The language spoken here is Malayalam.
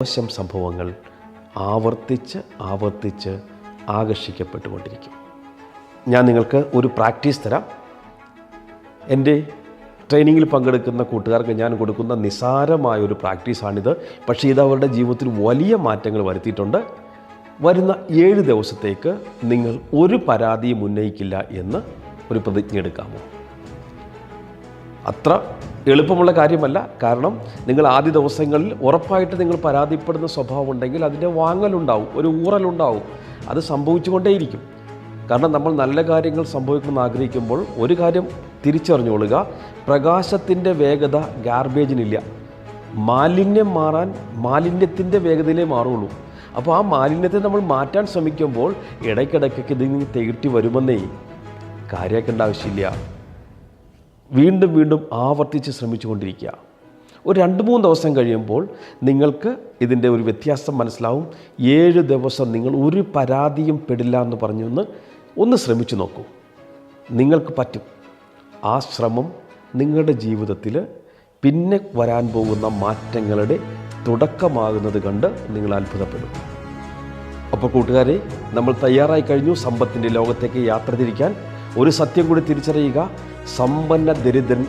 മോശം സംഭവങ്ങൾ ആവർത്തിച്ച് ആവർത്തിച്ച് ആകർഷിക്കപ്പെട്ടുകൊണ്ടിരിക്കും. ഞാൻ നിങ്ങൾക്ക് ഒരു പ്രാക്ടീസ് തരാം. എന്റെ ട്രെയിനിങ്ങിൽ പങ്കെടുക്കുന്ന കൂട്ടുകാർക്ക് ഞാൻ കൊടുക്കുന്ന നിസാരമായ ഒരു പ്രാക്ടീസാണിത്. പക്ഷേ ഇത് അവരുടെ ജീവിതത്തിൽ വലിയ മാറ്റങ്ങൾ വരുത്തിയിട്ടുണ്ട്. വരുന്ന ഏഴ് ദിവസത്തേക്ക് നിങ്ങൾ ഒരു പരാതിയും ഉന്നയിക്കില്ല എന്ന് ഒരു പ്രതിജ്ഞ എടുക്കാമോ? അത്ര എളുപ്പമുള്ള കാര്യമല്ല. കാരണം നിങ്ങൾ ആദ്യ ദിവസങ്ങളിൽ ഉറപ്പായിട്ട് നിങ്ങൾ പരാതിപ്പെടുന്ന സ്വഭാവം ഉണ്ടെങ്കിൽ അതിന്റെ വാങ്ങലുണ്ടാവും ഒരു ഊറലുണ്ടാവും. അത് സംഭവിച്ചുകൊണ്ടേയിരിക്കും. കാരണം നമ്മൾ നല്ല കാര്യങ്ങൾ സംഭവിക്കണമെന്ന് ആഗ്രഹിക്കുമ്പോൾ ഒരു കാര്യം തിരിച്ചറിഞ്ഞുകൊള്ളുക. പ്രകാശത്തിന്റെ വേഗത ഗാർബേജിനില്ല മാലിന്യം മാറാൻ മാലിന്യത്തിന്റെ വേഗതയിലേ മാറുള്ളൂ അപ്പോൾ ആ മാലിന്യത്തെ നമ്മൾ മാറ്റാൻ ശ്രമിക്കുമ്പോൾ ഇടയ്ക്കിടയ്ക്കൊക്കെ ഇതിങ്ങനെ തികട്ടി വരുമെന്നേ കാര്യമാക്കേണ്ട ആവശ്യമില്ല. വീണ്ടും വീണ്ടും ആവർത്തിച്ച് ശ്രമിച്ചുകൊണ്ടിരിക്കുക. ഒരു രണ്ട് മൂന്ന് ദിവസം കഴിയുമ്പോൾ നിങ്ങൾക്ക് ഇതിന്റെ ഒരു വ്യത്യാസം മനസ്സിലാവും. ഏഴ് ദിവസം നിങ്ങൾ ഒരു പരാതിയും പെടില്ല എന്ന് പറഞ്ഞൊന്ന് ഒന്ന് ശ്രമിച്ചു നോക്കൂ. നിങ്ങൾക്ക് പറ്റും. ആ ശ്രമം നിങ്ങളുടെ ജീവിതത്തിൽ പിന്നെ വരാൻ പോകുന്ന മാറ്റങ്ങളുടെ തുടക്കമാകുന്നത് കണ്ട് നിങ്ങൾ അത്ഭുതപ്പെടും. അപ്പോൾ കൂട്ടുകാരെ നമ്മൾ തയ്യാറായി കഴിഞ്ഞു. സമ്പത്തിന്റെ ലോകത്തേക്ക് യാത്ര തിരിക്കാൻ ഒരു സത്യം കൂടി തിരിച്ചറിയുക. സമ്പന്ന ദരിദ്രൻ